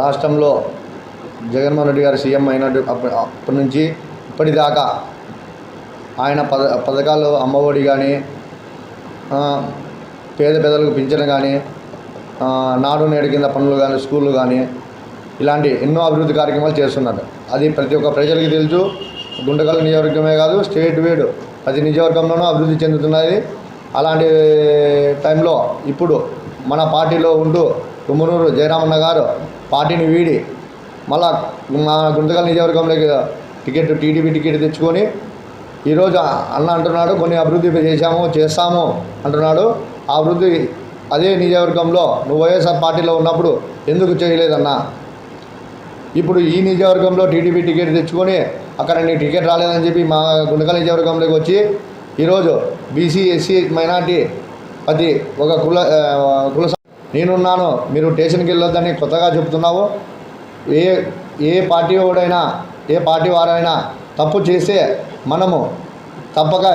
రాష్ట్రంలో జగన్మోహన్ రెడ్డి గారు సీఎం అయినట్టు అప్పటి నుంచి ఇప్పటిదాకా ఆయన పద పథకాలు అమ్మఒడి కానీ పేద పేదలకు పింఛను కానీ నాడు నేడు కింద పనులు కానీ స్కూళ్ళు కానీ ఇలాంటి ఎన్నో అభివృద్ధి కార్యక్రమాలు చేస్తున్నారు. అది ప్రతి ఒక్క ప్రజలకి తెలుసు. గుంటకల్ నియోజకవర్గమే కాదు స్టేట్ వేడు. ప్రతి నియోజకవర్గంలోనూ అభివృద్ధి చెందుతున్నది అలాంటి టైంలో ఇప్పుడు మన పార్టీలో ఉంటూ తుమ్మనూరు జయరామన్న గారు పార్టీని వీడి మళ్ళా మా గుంతకల్ నియోజకవర్గంలోకి టికెట్ టీడీపీ టికెట్ తెచ్చుకొని ఈరోజు అన్న అంటున్నాడు కొన్ని అభివృద్ధి చేశాము చేస్తాము అంటున్నాడు. ఆ అభివృద్ధి అదే నియోజకవర్గంలో నువ్వు వైఎస్ఆర్ పార్టీలో ఉన్నప్పుడు ఎందుకు చేయలేదన్నా? ఇప్పుడు ఈ నియోజకవర్గంలో టీడీపీ టికెట్ తెచ్చుకొని అక్కడ నీ టికెట్ రాలేదని చెప్పి మా గుండకల్ నియోజకవర్గంలోకి వచ్చి ఈరోజు బీసీ ఎస్సీ మైనార్టీ ప్రతి ఒక కుల కుల నేనున్నాను మీరు స్టేషన్కి వెళ్ళొద్దని కొత్తగా చెప్తున్నావు ఏ ఏ పార్టీ వాడైనా ఏ పార్టీ వారైనా తప్పు చేస్తే మనము తప్పక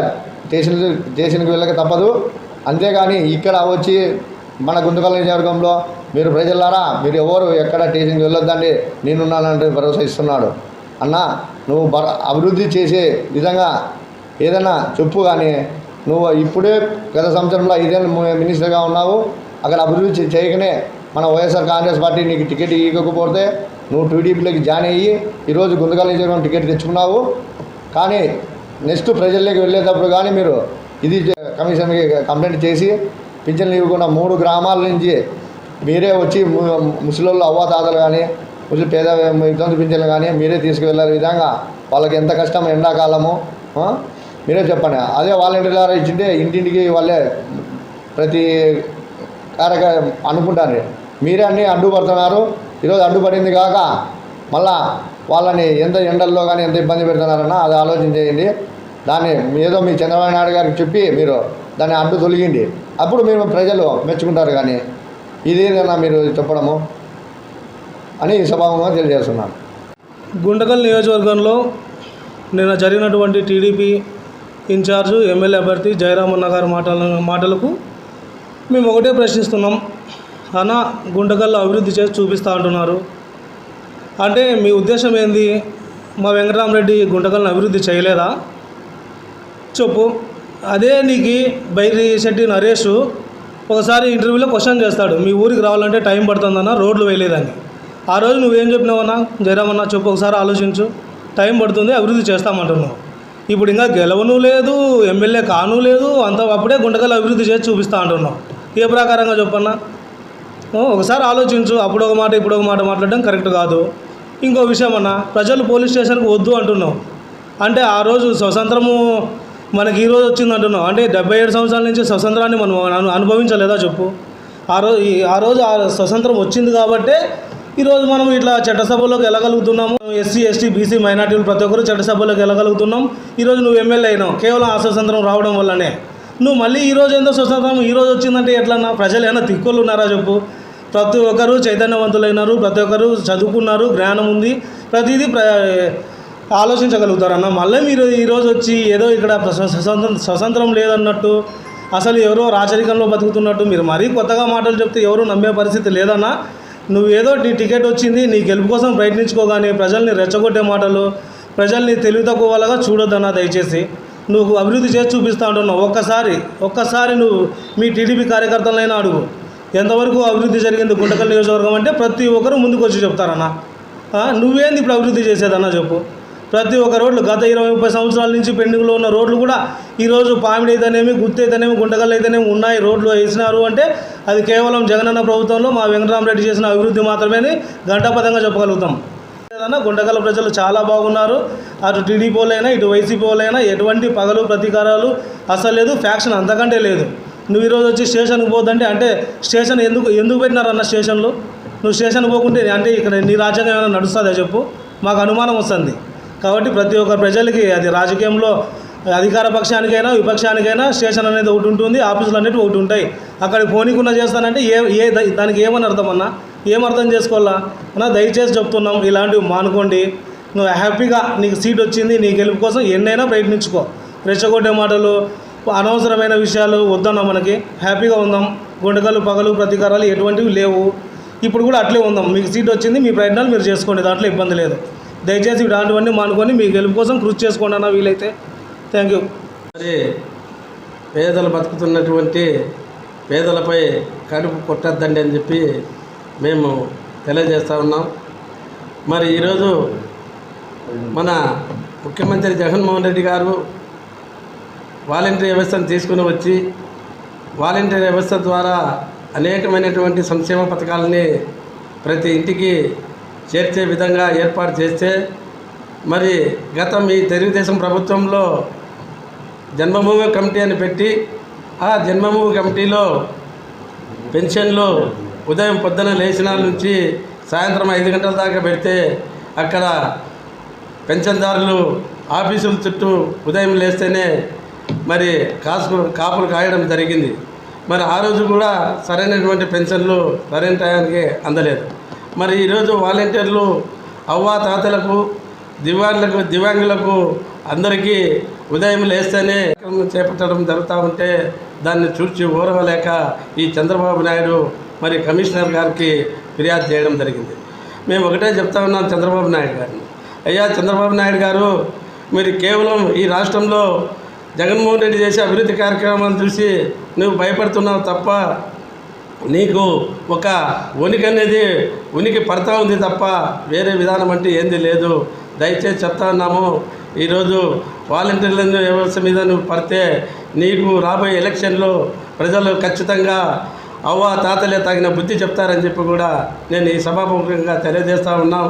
స్టేషన్ స్టేషన్కి వెళ్ళక తప్పదు. అంతేగాని ఇక్కడ వచ్చి మన గుంతకల్ నియోజకవర్గంలో మీరు ప్రజలారా మీరు ఎవరు ఎక్కడ స్టేషన్కి వెళ్ళొద్దండి నేనున్నానంటే భరోసా ఇస్తున్నాడు. అన్న నువ్వు బ అభివృద్ధి చేసే విధంగా ఏదైనా చెప్పు కానీ నువ్వు ఇప్పుడే గత సంవత్సరంలో ఇదే మినిస్టర్గా ఉన్నావు. అక్కడ అభివృద్ధి చేయకనే మన వైఎస్ఆర్ కాంగ్రెస్ పార్టీ నీకు టికెట్ ఇవ్వకపోతే నువ్వు టీడీపీలోకి జాయిన్ అయ్యి ఈరోజు గుంతకల్ నియోజకవర్గం టికెట్ తెచ్చుకున్నావు. కానీ నెక్స్ట్ ప్రజల్లోకి వెళ్ళేటప్పుడు కానీ మీరు ఇది కమిషన్కి కంప్లైంట్ చేసి పింఛన్లు ఇవ్వకుండా మూడు గ్రామాల నుంచి మీరే వచ్చి ముసలిళ్ళు ముసలోళ్ళు అవ్వాతాతలు కానీ ముసలి పేద ఇబ్బంది పింఛన్లు కానీ మీరే తీసుకువెళ్ళే విధంగా వాళ్ళకి ఎంత కష్టం ఎండాకాలము మీరే చెప్పండి. అదే వాలంటీర్లు ఇచ్చింటే ఇంటింటికి వాళ్ళే ప్రతి కార్యక అనుకుంటారు. మీరే అన్నీ అడ్డుపడుతున్నారు ఈరోజు అడ్డుపడింది కాక మళ్ళా వాళ్ళని ఎంత ఎండల్లో కానీ ఎంత ఇబ్బంది పెడుతున్నారన్నా అది ఆలోచన చేయండి. దాన్ని ఏదో మీ చంద్రబాబు నాయుడు గారికి చెప్పి మీరు దాన్ని అడ్డు తొలగిండి. అప్పుడు మీరు ప్రజలు మెచ్చుకుంటారు కానీ ఇదేదన్నా మీరు చెప్పడము అని ఈ సభాముఖంగా తెలియజేస్తున్నాను. గుండకల్ నియోజకవర్గంలో నిన్న జరిగినటువంటి టీడీపీ ఇన్ఛార్జు ఎమ్మెల్యే అభ్యర్థి జయరామన్న గారి మాటల మాటలకు మేము ఒకటే ప్రశ్నిస్తున్నాం. అన్న గుంటకల్లో అభివృద్ధి చేసి చూపిస్తా అంటున్నారు. అంటే మీ ఉద్దేశం ఏంది? మా వెంకటరామరెడ్డి గుంటకల్ని అభివృద్ధి చేయలేదా? చెప్పు. అదే నీకు బైరి శెట్టి నరేష్ ఒకసారి ఇంటర్వ్యూలో క్వశ్చన్ చేస్తాడు. మీ ఊరికి రావాలంటే టైం పడుతుందన్న రోడ్లు వేయలేదని. ఆ రోజు నువ్వేం చెప్పినావన్నా జయరామన్న చెప్పు ఒకసారి ఆలోచించు. టైం పడుతుంది అభివృద్ధి చేస్తామంటున్నావు. ఇప్పుడు ఇంకా గెలవను లేదు ఎమ్మెల్యే కాను లేదు అంత అప్పుడే గుంటకల్ అభివృద్ధి చేసి చూపిస్తా అంటున్నావు. ఏ ప్రకారంగా చెప్పన్నా ఒకసారి ఆలోచించు. అప్పుడు ఒక మాట ఇప్పుడు ఒక మాట మాట్లాడడం కరెక్ట్ కాదు. ఇంకో విషయం అన్న ప్రజలు పోలీస్ స్టేషన్కి వద్దు అంటున్నావు. అంటే ఆ రోజు స్వతంత్రము మనకి ఈ రోజు వచ్చింది అంటున్నావు. అంటే డెబ్బై ఏడు సంవత్సరాల నుంచి స్వతంత్రాన్ని మనం అనుభవించలేదా చెప్పు? ఆ రోజు ఆ రోజు ఆ స్వతంత్రం వచ్చింది కాబట్టే ఈరోజు మనం ఇట్లా చట్టసభలోకి వెళ్ళగలుగుతున్నాము. ఎస్సీ ఎస్టీ బీసీ మైనార్టీలు ప్రతి ఒక్కరు చట్టసభలోకి వెళ్ళగలుగుతున్నాం. ఈరోజు నువ్వు ఎమ్మెల్యే అయినావు. కేవలం ఆ స్వతంత్రం రావడం వల్లనే. నువ్వు మళ్ళీ ఈరోజు ఎంతో స్వతంత్రం ఈరోజు వచ్చిందంటే ఎట్లన్నా ప్రజలు ఏమైనా తిక్కులు ఉన్నారా చెప్పు? ప్రతి ఒక్కరు చైతన్యవంతులైనారు ప్రతి ఒక్కరు చదువుకున్నారు జ్ఞానం ఉంది. ప్రతిదీ ప్ర ఆలోచించగలుగుతారన్న. మళ్ళీ మీరు ఈరోజు వచ్చి ఏదో ఇక్కడ స్వతంత్రం స్వతంత్రం లేదన్నట్టు అసలు ఎవరో రాచరికంలో బతుకుతున్నట్టు మీరు మరీ కొత్తగా మాటలు చెప్తే ఎవరు నమ్మే పరిస్థితి లేదన్నా నువ్వు ఏదో నీ టికెట్ వచ్చింది నీ గెలుపు కోసం ప్రయత్నించుకోగానే ప్రజల్ని రెచ్చగొట్టే మాటలు ప్రజల్ని తెలివి తక్కువ వాళ్ళగా చూడొద్దన్నా దయచేసి. నువ్వు అభివృద్ధి చేసి చూపిస్తా ఉంటున్నావు. ఒక్కసారి ఒక్కసారి నువ్వు మీ టీడీపీ కార్యకర్తలైనా అడుగు. ఎంతవరకు అభివృద్ధి జరిగింది గుంటకల్ నియోజకవర్గం అంటే ప్రతి ఒక్కరు ముందుకు వచ్చి చెప్తారన్నా. నువ్వేంది ఇప్పుడు అభివృద్ధి చేసేదన్నా చెప్పు. ప్రతి ఒక్క రోడ్లు గత ఇరవై ముప్పై సంవత్సరాల నుంచి పెండింగ్లో ఉన్న రోడ్లు కూడా ఈరోజు పామిడి అయితేనేమి గుత్తి అయితేనేమి గుంటకల్ అయితేనేమి ఉన్నాయి రోడ్లు వేసినారు అంటే అది కేవలం జగనన్న ప్రభుత్వంలో మా వెంకటరామరెడ్డి చేసిన అభివృద్ధి మాత్రమే అని ఘంటాపథంగా చెప్పగలుగుతాం. ఏదన్నా ప్రజలు చాలా బాగున్నారు. అటు టీడీపీ ఇటు వైసీపీ ఎటువంటి పగలు ప్రతీకారాలు అసలు లేదు ఫ్యాక్షన్ అంతకంటే లేదు. నువ్వు ఈరోజు వచ్చి స్టేషన్కి పోద్దంటే అంటే స్టేషన్ ఎందుకు ఎందుకు పెట్టినారన్న స్టేషన్లో? నువ్వు స్టేషన్కి పోకుంటే అంటే ఇక్కడ నీ రాజ్యాంగం ఏమైనా నడుస్తుందా చెప్పు? మాకు అనుమానం వస్తుంది. కాబట్టి ప్రతి ఒక్క ప్రజలకి అది రాజకీయంలో అధికార పక్షానికైనా విపక్షానికైనా స్టేషన్ అనేది ఒకటి ఉంటుంది ఆఫీసులు అనేవి ఒకటి ఉంటాయి. అక్కడికి పోనీకుండా చేస్తానంటే ఏ ఏ ద- దానికి ఏమని అర్థం అన్నా? ఏమర్థం చేసుకోవాలా? అన్న దయచేసి చెప్తున్నాం ఇలాంటివి మానుకోండి. నువ్వు హ్యాపీగా నీకు సీట్ వచ్చింది నీ గెలుపు కోసం ఎన్నైనా ప్రయత్నించుకో. రెచ్చగొట్టే మాటలు అనవసరమైన విషయాలు వద్దన్నా మనకి. హ్యాపీగా ఉందాం. గుండెకలు పగలు ప్రతీకారాలు ఎటువంటివి లేవు. ఇప్పుడు కూడా అట్లే ఉందాం. మీకు సీట్ వచ్చింది మీ ప్రయత్నాలు మీరు చేసుకోండి. దాంట్లో ఇబ్బంది లేదు. దయచేసి ఇలాంటివన్నీ మానుకొని మీ గెలుపు కోసం కృషి చేసుకోండి అన్న వీలైతే. Thank you. మరి పేదలు బతుకుతున్నటువంటి పేదలపై కడుపు కొట్టద్దండి అని చెప్పి మేము తెలియజేస్తూ ఉన్నాం. మరి ఈరోజు మన ముఖ్యమంత్రి జగన్మోహన్ రెడ్డి గారు వాలంటీర్ వ్యవస్థను తీసుకుని వచ్చి వాలంటీర్ వ్యవస్థ ద్వారా అనేకమైనటువంటి సంక్షేమ పథకాలని ప్రతి ఇంటికి చేర్చే విధంగా ఏర్పాటు చేస్తే మరి గతం ఈ తెలుగుదేశం ప్రభుత్వంలో జన్మభూమి కమిటీ అని పెట్టి ఆ జన్మభూమి కమిటీలో పెన్షన్లు ఉదయం పొద్దున లేచిన నుంచి సాయంత్రం ఐదు గంటల దాకా పెడితే అక్కడ పెన్షన్దారులు ఆఫీసుల చుట్టూ ఉదయం లేస్తేనే మరి కాసు కాపులు కాయడం జరిగింది. మరి ఆ రోజు కూడా సరైనటువంటి పెన్షన్లు సరైన టయానికి అందలేదు. మరి ఈరోజు వాలంటీర్లు అవ్వా తాతలకు దివ్యాంగులకు దివ్యాంగులకు అందరికీ ఉదయం లేస్తేనే చేపట్టడం జరుగుతూ ఉంటే దాన్ని చూసి ఓర్వలేక ఈ చంద్రబాబు నాయుడు మరి కమిషనర్ గారికి ఫిర్యాదు చేయడం జరిగింది. మేము ఒకటే చెప్తా ఉన్నాం చంద్రబాబు నాయుడు గారిని. అయ్యా చంద్రబాబు నాయుడు గారు మీరు కేవలం ఈ రాష్ట్రంలో జగన్మోహన్ రెడ్డి చేసే అభివృద్ధి కార్యక్రమాలను చూసి నువ్వు భయపడుతున్నావు తప్ప నీకు ఒక ఉనికి అనేది ఉనికి పడతా ఉంది తప్ప వేరే విధానం అంటే ఏంది లేదు. దయచేసి చెప్తా ఉన్నాము ఈరోజు వాలంటీర్ల వ్యవస్థ మీద నువ్వు పడితే నీకు రాబోయే ఎలక్షన్లో ప్రజలు ఖచ్చితంగా అవ్వ తాతలే తగిన బుద్ధి చెప్తారని చెప్పి కూడా నేను ఈ సభాముఖంగా తెలియజేస్తా ఉన్నాం.